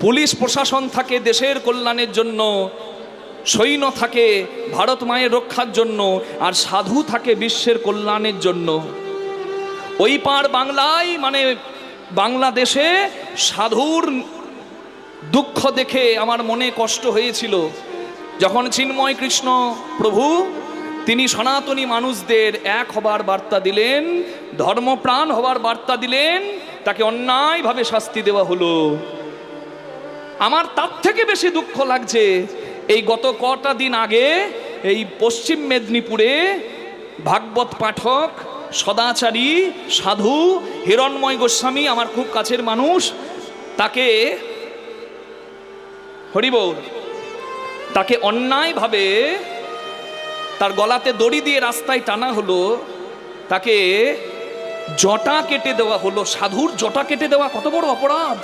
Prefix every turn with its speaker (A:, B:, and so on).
A: Police প্রশাসন থাকে দেশের কল্যাণের জন্য, সৈন্য থাকে ভারত মায়ের রক্ষার জন্য, আর সাধু থাকে বিশ্বের কল্যাণের জন্য। ওই পার বাংলায় মানে বাংলাদেশে সাধুর দুঃখ দেখে আমার মনে কষ্ট হয়েছিল। যখন চিন্ময় কৃষ্ণ প্রভু, তিনি সনাতনী মানুষদের এক হবার বার্তা দিলেন, ধর্মপ্রাণ হবার বার্তা দিলেন, তাকে অন্যায়ভাবে শাস্তি দেওয়া হলো। আমার তার থেকে বেশি দুঃখ লাগছে। এই গত কটা দিন আগে এই পশ্চিম মেদিনীপুরে ভাগবত পাঠক, সদাচারী, সাধু, হিরণময় গোস্বামী, আমার খুব কাছের মানুষ, তাকে হরিবোল, তাকে অন্যায়ভাবে তার গলাতে দড়ি দিয়ে রাস্তায় টানা হলো, তাকে জটা কেটে দেওয়া হলো, সাধুর জটা কেটে দেওয়া কত বড় অপরাধ!